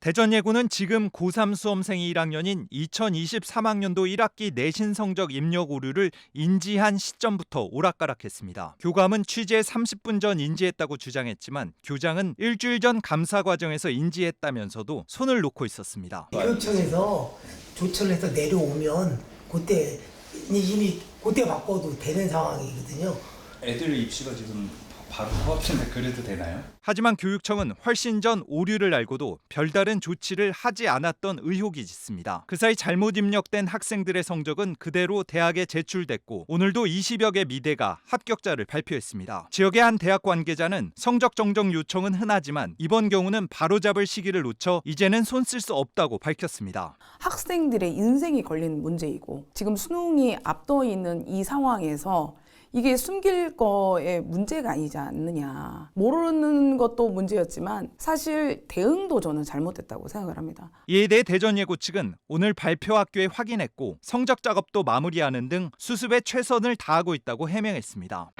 대전 예고는 지금 고3 수험생이 1학년인 2023학년도 1학기 내신 성적 입력 오류를 인지한 시점부터 오락가락했습니다. 교감은 취재 30분 전 인지했다고 주장했지만 교장은 일주일 전 감사 과정에서 인지했다면서도 손을 놓고 있었습니다. 교육청에서 조처를 해서 내려오면 그때 이미 그때 바꿔도 되는 상황이거든요. 애들 입시가 지금 바로 코앞인데 그래도 되나요? 하지만 교육청은 훨씬 전 오류를 알고도 별다른 조치를 하지 않았던 의혹이 짙습니다. 그 사이 잘못 입력된 학생들의 성적은 그대로 대학에 제출됐고 오늘도 20여 개 미대가 합격자를 발표했습니다. 지역의 한 대학 관계자는 성적 정정 요청은 흔하지만 이번 경우는 바로잡을 시기를 놓쳐 이제는 손 쓸 수 없다고 밝혔습니다. 학생들의 인생이 걸린 문제이고 지금 수능이 앞둬 있는 이 상황에서 이게 숨길 거에 문제가 아니지 않느냐. 모르는 것도 문제였지만 사실 대응도 저는 잘못됐다고 생각을 합니다. 대해 대전예고 측은 오늘 발표 학교에 확인했고 성적 작업도 마무리하는 등 수습에 최선을 다하고 있다고 해명했습니다.